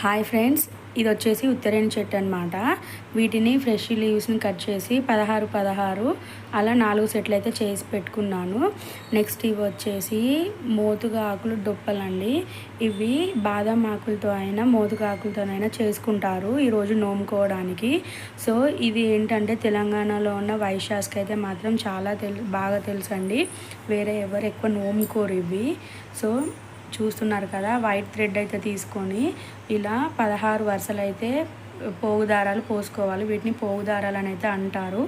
Hi friends ఇది వచ్చేసి ఉత్తరేణ చెట్టు అనమాట వీటిని ఫ్రెష్ లీవ్స్ని కట్ చేసి పదహారు పదహారు అలా నాలుగు సెట్లు అయితే చేసి పెట్టుకున్నాను. నెక్స్ట్ ఇవి వచ్చేసి మోతుగా ఆకులు డొప్పలండి. ఇవి బాదం ఆకులతో అయినా మోతుగా ఆకులతోనైనా చేసుకుంటారు ఈరోజు నోముకోవడానికి. సో ఇది ఏంటంటే తెలంగాణలో ఉన్న వైశాస్కి అయితే మాత్రం చాలా తెలు బాగా తెలుసండి. వేరే ఎవరు ఎక్కువ నోముకోరు ఇవి. సో చూస్తున్నారు కదా వైట్ థ్రెడ్ అయితే తీసుకొని ఇలా పదహారు వరుసలు అయితే పోగు దారాలు పోసుకోవాలి. వీటిని పోగు దారాలు అని అయితే అంటారు.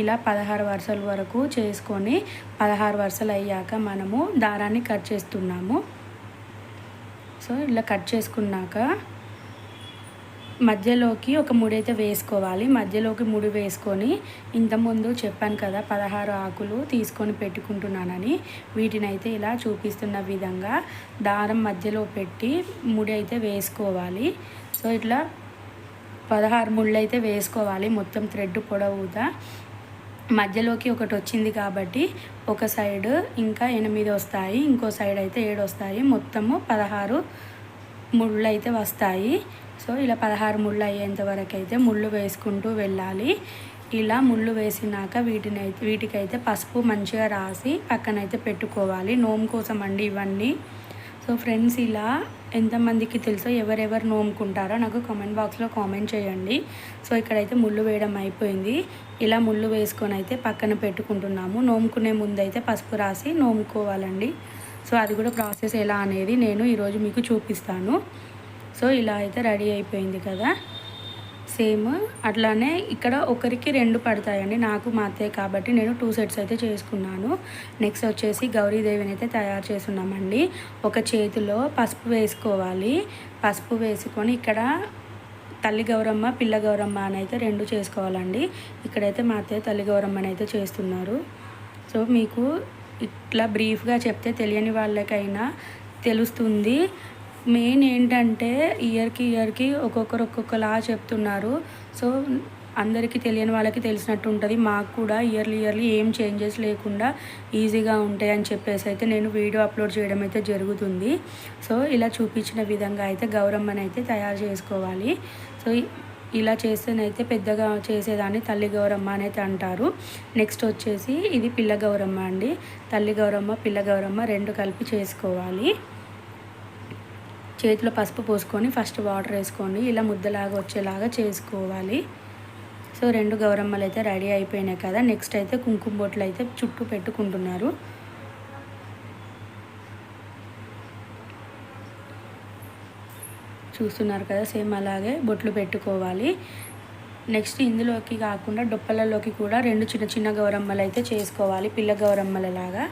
ఇలా పదహారు వరుసల వరకు చేసుకొని పదహారు వరుసలు అయ్యాక మనము దారాన్ని కట్ చేస్తున్నాము. సో ఇలా కట్ చేసుకున్నాక మధ్యలోకి ఒక ముడి అయితే వేసుకోవాలి. మధ్యలోకి ముడి వేసుకొని ఇంతకుముందు చెప్పాను కదా పదహారు ఆకులు తీసుకొని పెట్టుకుంటున్నానని. వీటిని అయితే ఇలా చూపిస్తున్న విధంగా దారం మధ్యలో పెట్టి ముడి అయితే వేసుకోవాలి. సో ఇట్లా పదహారు ముళ్ళు అయితే వేసుకోవాలి. మొత్తం థ్రెడ్ పొడవుతా. మధ్యలోకి ఒకటి వచ్చింది కాబట్టి ఒక సైడ్ ఇంకా ఎనిమిది వస్తాయి. ఇంకో సైడ్ అయితే ఏడు వస్తాయి. మొత్తము పదహారు ముళ్ళు అయితే వస్తాయి. సో ఇలా పదహారు ముళ్ళు అయ్యేంత వరకు అయితే ముళ్ళు వేసుకుంటూ వెళ్ళాలి. ఇలా ముళ్ళు వేసినాక వీటిని అయితే వీటికైతే పసుపు మంచిగా రాసి పక్కనైతే పెట్టుకోవాలి. నోము కోసం అండి ఇవన్నీ. సో ఫ్రెండ్స్ ఇలా ఎంతమందికి తెలుసో ఎవరెవరు నోముకుంటారో నాకు కామెంట్ బాక్స్లో కామెంట్ చేయండి. సో ఇక్కడైతే ముళ్ళు వేయడం అయిపోయింది. ఇలా ముళ్ళు వేసుకొని అయితే పక్కన పెట్టుకుంటున్నాము. నోముకునే ముందు అయితే పసుపు రాసి నోముకోవాలండి. సో అది కూడా ప్రాసెస్ ఎలా అనేది నేను ఈరోజు మీకు చూపిస్తాను. సో ఇలా అయితే రెడీ అయిపోయింది కదా. సేమ్ అట్లానే ఇక్కడ ఒకరికి రెండు పడతాయండి. నాకు మా అత్తయ్య కాబట్టి నేను టూ సెట్స్ అయితే చేసుకున్నాను. నెక్స్ట్ వచ్చేసి గౌరీదేవిని అయితే తయారు చేస్తున్నామండి. ఒక చేతిలో పసుపు వేసుకోవాలి. పసుపు వేసుకొని ఇక్కడ తల్లి గౌరమ్మ పిల్ల గౌరమ్మ అని అయితే రెండు చేసుకోవాలండి. ఇక్కడైతే మా అత్తయ్య తల్లి గౌరమ్మని అయితే చేస్తున్నారు. సో మీకు ఇట్లా బ్రీఫ్గా చెప్తే తెలియని వాళ్ళకైనా తెలుస్తుంది. మెయిన్ ఏంటంటే ఇయర్కి ఇయర్కి ఒక్కొక్కరు ఒక్కొక్కలా చెప్తున్నారు. సో అందరికీ తెలియని వాళ్ళకి తెలిసినట్టు ఉంటుంది. మాకు కూడా ఇయర్లీ ఇయర్లీ ఏం చేంజెస్ లేకుండా ఈజీగా ఉంటాయి అని చెప్పేసి అయితే నేను వీడియో అప్లోడ్ చేయడం అయితే జరుగుతుంది. సో ఇలా చూపించిన విధంగా అయితే గౌరమ్మని అయితే తయారు చేసుకోవాలి. సో ఇలా చేస్తేనైతే పెద్దగా చేసేదాన్ని తల్లి గౌరమ్మ అనేది అంటారు. నెక్స్ట్ వచ్చేసి ఇది పిల్ల గౌరమ్మ అండి. తల్లి గౌరమ్మ పిల్ల గౌరమ్మ రెండు కలిపి చేసుకోవాలి. చేతిలో పసుపు పోసుకొని ఫస్ట్ వాటర్ వేసుకోండి ఇలా ముద్దలాగా వచ్చేలాగా చేసుకోవాలి. సో రెండు గౌరమ్మలు అయితే రెడీ అయిపోయినాయి కదా. నెక్స్ట్ అయితే కుంకుమ బొట్లు అయితే చుట్టూ పెట్టుకుంటున్నారు. చూస్తున్నారు కదా సేమ్ అలాగే బొట్లు పెట్టుకోవాలి. నెక్స్ట్ ఇందులోకి కాకుండా డొప్పలలోకి కూడా రెండు చిన్న చిన్న గౌరమ్మలు అయితే చేసుకోవాలి పిల్ల గౌరమ్మలలాగా.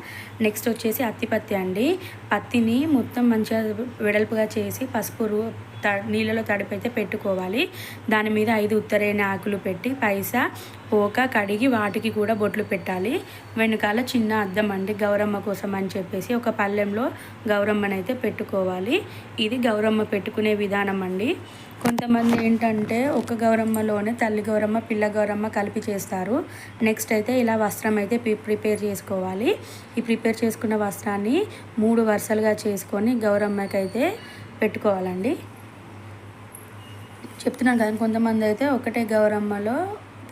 నెక్స్ట్ వచ్చేసి అత్తిపత్తి అండి. పత్తిని మొత్తం మంచిగా వెడల్పుగా చేసి పసుపు త నీళ్ళలో తడిపైతే పెట్టుకోవాలి. దాని మీద ఐదు ఉత్తరేణ ఆకులు పెట్టి పైసా పోక కడిగి వాటికి కూడా బొట్లు పెట్టాలి. వెనకాల చిన్న అద్దం అండి గౌరమ్మ కోసం అని చెప్పేసి ఒక పళ్ళెంలో గౌరమ్మనైతే పెట్టుకోవాలి. ఇది గౌరమ్మ పెట్టుకునే విధానం అండి. కొంతమంది ఏంటంటే ఒక గౌరమ్మలోనే తల్లి గౌరమ్మ పిల్ల గౌరమ్మ కలిపి చేస్తారు. నెక్స్ట్ అయితే ఇలా వస్త్రం అయితే ప్రిపేర్ చేసుకోవాలి. ఈ ప్రిపేర్ చేసుకున్న వస్త్రాన్ని మూడు వరుసలుగా చేసుకొని గౌరమ్మకి అయితే పెట్టుకోవాలండి. చెప్తున్నాను కదా కొంతమంది అయితే ఒకటే గౌరమ్మలో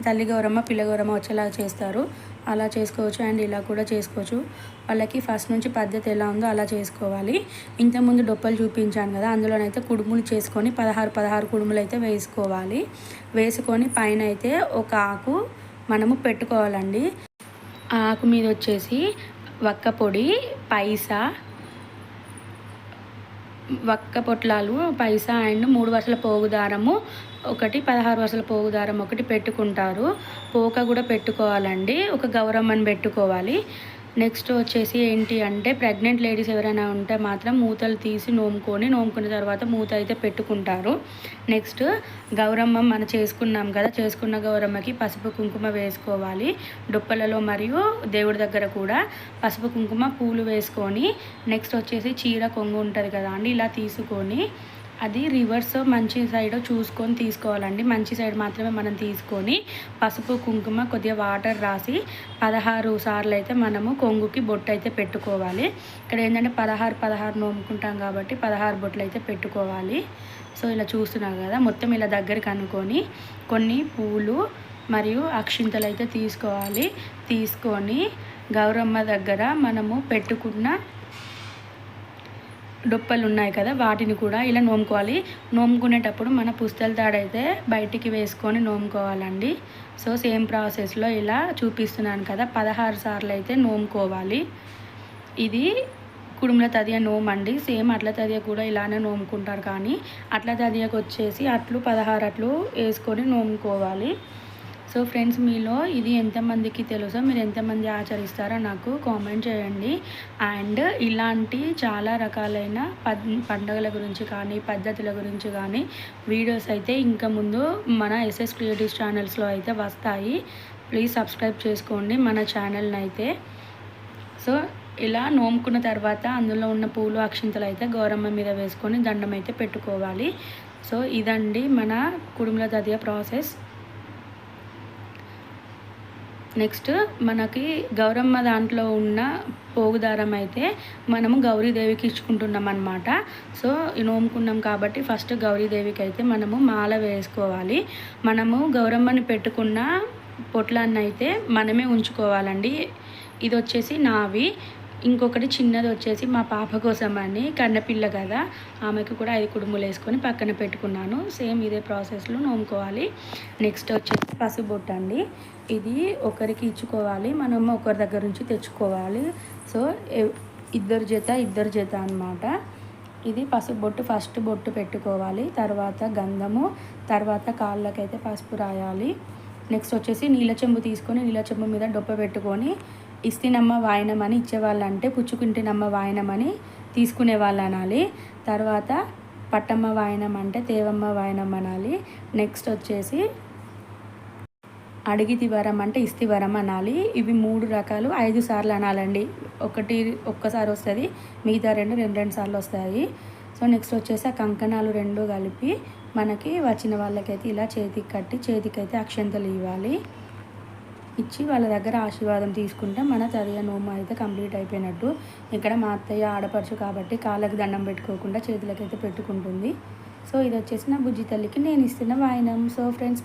తల్లి గౌరమ్మ పిల్ల గౌరమ్మ వచ్చేలాగా చేస్తారు. అలా చేసుకోవచ్చు అండ్ ఇలా కూడా చేసుకోవచ్చు. వాళ్ళకి ఫస్ట్ నుంచి పద్ధతి ఎలా ఉందో అలా చేసుకోవాలి. ఇంతకుముందు డొప్పలు చూపించాను కదా అందులోనైతే కుడుములు చేసుకొని పదహారు పదహారు కుడుములు అయితే వేసుకోవాలి. వేసుకొని పైన అయితే ఒక ఆకు మనము పెట్టుకోవాలండి. ఆ ఆకు మీద వచ్చేసి వక్క పొడి పైసా వక్క పొట్లాలు పైసా అండ్ మూడు వరుసల పోగు దారము ఒకటి పదహారు వరుసల పోగు దారం ఒకటి పెట్టుకుంటారు. పోక కూడా పెట్టుకోవాలండి. ఒక గౌరమ్మని పెట్టుకోవాలి. నెక్స్ట్ వచ్చేసి ఏంటి అంటే ప్రెగ్నెంట్ లేడీస్ ఎవరైనా ఉంటే మాత్రం మూతలు తీసి నోముకొని నోముకున్న తర్వాత మూత అయితే పెట్టుకుంటారు. నెక్స్ట్ గౌరమ్మ మనం చేసుకున్నాం కదా చేసుకున్న గౌరమ్మకి పసుపు కుంకుమ వేసుకోవాలి. డుప్పలలో మరియు దేవుడి దగ్గర కూడా పసుపు కుంకుమ పూలు వేసుకొని నెక్స్ట్ వచ్చేసి చీర కొంగు ఉంటుంది కదా అండి ఇలా తీసుకొని అది రివర్స్ మంచి సైడ్ చూసుకొని తీసుకోవాలండి. మంచి సైడ్ మాత్రమే మనం తీసుకొని పసుపు కుంకుమ కొద్దిగా వాటర్ రాసి పదహారు సార్లు అయితే మనము కొంగుకి బొట్టు అయితే పెట్టుకోవాలి. ఇక్కడ ఏంటంటే పదహారు పదహారు నోముకుంటాం కాబట్టి పదహారు బొట్లు అయితే పెట్టుకోవాలి. సో ఇలా చూస్తున్నారు కదా మొత్తం ఇలా దగ్గరికి అనుకొని కొన్ని పూలు మరియు అక్షింతలు అయితే తీసుకోవాలి. తీసుకొని గౌరమ్మ దగ్గర మనము పెట్టుకున్న డొప్పలు ఉన్నాయి కదా వాటిని కూడా ఇలా నోముకోవాలి. నోముకునేటప్పుడు మన పుస్తల తాడైతే బయటికి వేసుకొని నోముకోవాలండి. సో సేమ్ ప్రాసెస్లో ఇలా చూపిస్తున్నాను కదా పదహారు సార్లు అయితే నోముకోవాలి. ఇది కుడుముల తదియ నోమండి. సేమ్ అట్ల తదియ కూడా ఇలానే నోముకుంటారు కానీ అట్ల తదియకు వచ్చేసి అట్లు పదహారు అట్లు వేసుకొని నోముకోవాలి. సో ఫ్రెండ్స్ మీలో ఇది ఎంతమందికి తెలుసో మీరు ఎంతమంది ఆచరిస్తారో నాకు కామెంట్ చేయండి. అండ్ ఇలాంటి చాలా రకాలైన పద్ పండుగల గురించి కానీ పద్ధతుల గురించి కానీ వీడియోస్ అయితే ఇంకా ముందు మన ఎస్ఎస్ క్రియేటివ్స్ ఛానల్స్లో అయితే వస్తాయి. ప్లీజ్ సబ్స్క్రైబ్ చేసుకోండి మన ఛానల్ని అయితే సో ఇలా నోముకున్న తర్వాత అందులో ఉన్న పూలు అక్షింతలు అయితే గౌరమ్మ మీద వేసుకొని దండం అయితే పెట్టుకోవాలి. సో ఇదండి మన కుడుముల తదియ ప్రాసెస్. నెక్స్ట్ మనకి గౌరమ్మ దాంట్లో ఉన్న పోగుదారం అయితే మనము గౌరీదేవికి ఇచ్చుకుంటున్నాం అనమాట సో నోముకున్నాం కాబట్టి ఫస్ట్ గౌరీదేవికి అయితే మనము మాల వేసుకోవాలి. మనము గౌరమ్మని పెట్టుకున్న పొట్లాన్ని అయితే మనమే ఉంచుకోవాలండి. ఇది వచ్చేసి నావి. ఇంకొకటి చిన్నది వచ్చేసి మా పాప కోసం అని కన్నపిల్ల కదా ఆమెకు కూడా ఐదు కుడుములు వేసుకొని పక్కన పెట్టుకున్నాను. సేమ్ ఇదే ప్రాసెస్లో నోముకోవాలి. నెక్స్ట్ వచ్చేసి పసుబొట్టు అండి. ఇది ఒకరికి ఇచ్చుకోవాలి మనం ఒకరి దగ్గర నుంచి తెచ్చుకోవాలి. సో ఇద్దరు జత ఇద్దరు జత అనమాట ఇది పసుపు బొట్టు ఫస్ట్ బొట్టు పెట్టుకోవాలి తర్వాత గంధము తర్వాత కాళ్ళకైతే పసుపు రాయాలి. నెక్స్ట్ వచ్చేసి నీళ్ళ చెంబు తీసుకొని నీళ్ళ చెంబు మీద డొప్ప పెట్టుకొని ఇస్తినమ్మ వాయనం అని ఇచ్చేవాళ్ళు అంటే పుచ్చుకుంటినమ్మ వాయనం అని తీసుకునే వాళ్ళు అనాలి. తర్వాత పట్టమ్మ వాయనం అంటే తేవమ్మ వాయనం అనాలి నెక్స్ట్ వచ్చేసి అడిగితి వరం అంటే ఇస్తి వరం అనాలి. ఇవి మూడు రకాలు. ఐదు సార్లు అనాలండి. ఒకటి ఒక్కసారి వస్తుంది మిగతా రెండు రెండు రెండు సార్లు వస్తాయి. సో నెక్స్ట్ వచ్చేసి ఆ కంకణాలు రెండు కలిపి మనకి వచ్చిన వాళ్ళకైతే ఇలా చేతికి కట్టి చేతికైతే అక్షంతలు ఇవ్వాలి. ఇచ్చి వాళ్ళ దగ్గర ఆశీర్వాదం తీసుకుంటే మన తదియ నోము అయితే కంప్లీట్ అయిపోయినట్టు. ఇక్కడ మా అత్తయ్య ఆడపడుచు కాబట్టి కాళ్ళకి దండం పెట్టుకోకుండా చేతులకైతే పెట్టుకుంటుంది. సో ఇది వచ్చేసి నా బుజ్జి తల్లికి నేను ఇస్తున్న వాయినం. So friends